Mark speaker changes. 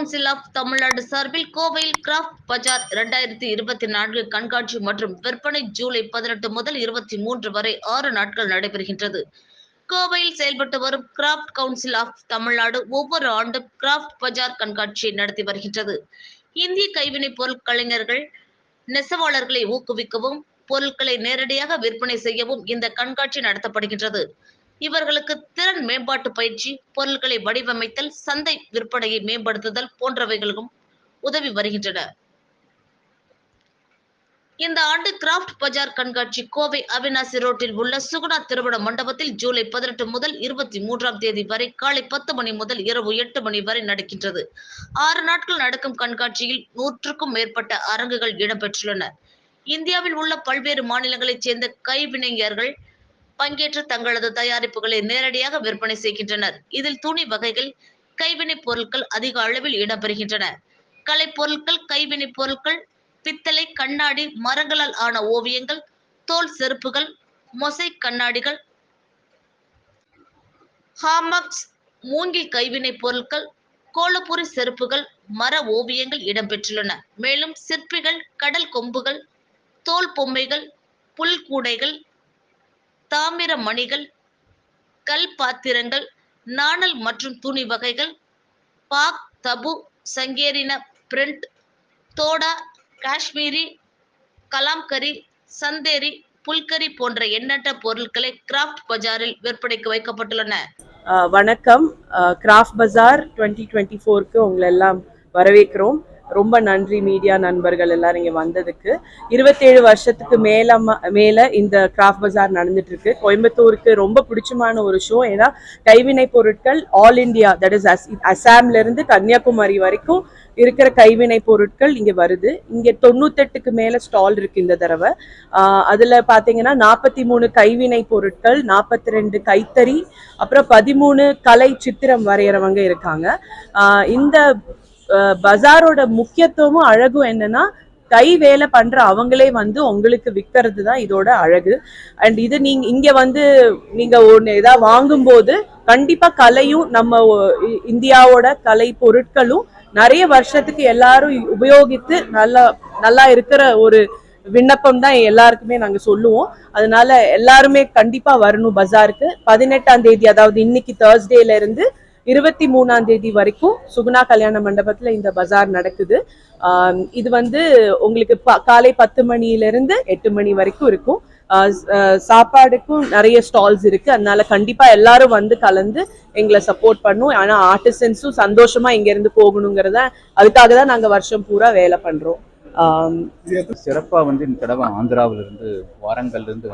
Speaker 1: Council of Tamil Nadu சார்பில் கோவையில் craft பஜார் இரண்டாயிரத்தி இருபத்தி நான்கு கண்காட்சி மற்றும் விற்பனை ஜூலை பதினெட்டு முதல் இருபத்தி மூன்று வரை ஆறு நாட்கள் நடைபெறுகின்றது. கோவையில் செயல்பட்டு வரும் கிராஃப்ட் கவுன்சில் ஆஃப் தமிழ்நாடு ஒவ்வொரு ஆண்டும் கிராஃப்ட் பஜார் கண்காட்சியை நடத்தி வருகின்றது. இந்திய கைவினைப் பொருள் கலைஞர்கள் நெசவாளர்களை ஊக்குவிக்கவும் பொருட்களை நேரடியாக விற்பனை செய்யவும் இந்த கண்காட்சி நடத்தப்படுகின்றது. இவர்களுக்கு திறன் மேம்பாட்டு பயிற்சி பொருட்களை வடிவமைத்தல் சந்தை விற்பனையை மேம்படுத்துதல் போன்றவைகளுக்கும் உதவி வருகின்றன. இந்த ஆண்டு கிராஃப்ட் பஜார் கண்காட்சி கோவை அவினாசி ரோட்டில் உள்ள சுகுணா திருமண மண்டபத்தில் ஜூலை பதினெட்டு முதல் இருபத்தி மூன்றாம் தேதி வரை காலை பத்து மணி முதல் இரவு எட்டு மணி வரை நடக்கின்றது. ஆறு நாட்கள் நடக்கும் கண்காட்சியில் நூற்றுக்கும் மேற்பட்ட அரங்குகள் இடம்பெற்றுள்ளன. இந்தியாவில் உள்ள பல்வேறு மாநிலங்களைச் சேர்ந்த கைவினைஞர்கள் பங்கேற்று தங்களது தயாரிப்புகளை நேரடியாக விற்பனை செய்கின்றனர். இதில் துணி வகைகள் கைவினைப் பொருட்கள் அதிக அளவில் இடம்பெறுகின்றன. கலைப்பொருட்கள் கைவினைப் பொருட்கள் பித்தளை கண்ணாடி மரங்களால் ஆன ஓவியங்கள் தோல் செருப்புகள் மொசை கண்ணாடிகள் ஹாமக்ஸ் மூங்கில் கைவினைப் பொருட்கள் கோலப்புரி செருப்புகள் மர ஓவியங்கள் இடம்பெற்றுள்ளன. மேலும் சிற்பிகள் கடல் கொம்புகள் தோல் பொம்மைகள் புல்கூடைகள் தாமிர மணிகள் கல் பாத்திரங்கள் நாணல் மற்றும் துணி வகைகள் பாக் தபு சங்கேரின பிரிண்ட் தோடா காஷ்மீரி கலாம்கரி சந்தேரி புல்கரி போன்ற எண்ணற்ற பொருட்களை கிராஃப்ட் பஜாரில் விற்பனைக்கு வைக்கப்பட்டுள்ளன.
Speaker 2: அஹ் வணக்கம். கிராஃப்ட் பஜார் டுவெண்ட்டி டுவெண்ட்டி ஃபோருக்கு உங்களை எல்லாம் வரவேற்கிறோம். ரொம்ப நன்றி மீடியா நண்பர்கள் எல்லாரும் இங்கே வந்ததுக்கு. இருபத்தேழு வருஷத்துக்கு மேல மேலே இந்த கிராஃப்ட் பஜார் நடந்துட்டு இருக்கு கோயம்புத்தூருக்கு ரொம்ப பிடிச்சமான ஒரு ஷோ ஏன்னா கைவினை பொருட்கள் ஆல் இந்தியா தட் இஸ் அசாம்ல இருந்து கன்னியாகுமரி வரைக்கும் இருக்கிற கைவினை பொருட்கள் இங்கே வருது. இங்கே தொண்ணூத்தெட்டுக்கு மேலே ஸ்டால் இருக்கு இந்த தடவை. அதில் பார்த்தீங்கன்னா நாற்பத்தி மூணு கைவினை பொருட்கள் நாற்பத்தி ரெண்டு கைத்தறி அப்புறம் பதிமூணு கலை சித்திரம் வரைகிறவங்க இருக்காங்க. இந்த பஜாரோட முக்கியத்துவமும் அழகும் என்னன்னா கை வேலை பண்ற அவங்களே வந்து உங்களுக்கு விற்கிறது தான் இதோட அழகு. அண்ட் இது நீங்க இங்க வந்து நீங்க ஒன்று ஏதாவது வாங்கும்போது கண்டிப்பா கலையும் நம்ம இந்தியாவோட கலை பொருட்களும் நிறைய வருஷத்துக்கு எல்லாரும் உபயோகித்து நல்லா நல்லா இருக்கிற ஒரு விண்ணப்பம் தான் எல்லாருக்குமே நாங்க சொல்லுவோம். அதனால எல்லாருமே கண்டிப்பா வரணும் பஜாருக்கு. பதினெட்டாம் தேதி அதாவது இன்னைக்கு தேர்ஸ்டேல இருந்து இருபத்தி மூணாம் தேதி வரைக்கும் சுகுணா கல்யாண மண்டபத்துல இந்த பஜார் நடக்குது. இது வந்து உங்களுக்கு காலை பத்து மணியிலிருந்து இருந்து எட்டு மணி வரைக்கும் இருக்கும். சாப்பாடுக்கும் நிறைய ஸ்டால்ஸ் இருக்கு. அதனால கண்டிப்பா எல்லாரும் வந்து கலந்து எங்களை சப்போர்ட் பண்ணும். ஆனா ஆர்டிசன்ஸும் சந்தோஷமா இங்க இருந்து போகணுங்கிறத அதுக்காக தான் நாங்க வருஷம் பூரா வேலை பண்றோம்.
Speaker 3: சிறப்பா வந்து இந்த தடவை ஆந்திராவிலிருந்து வாரங்கள்ல இருந்து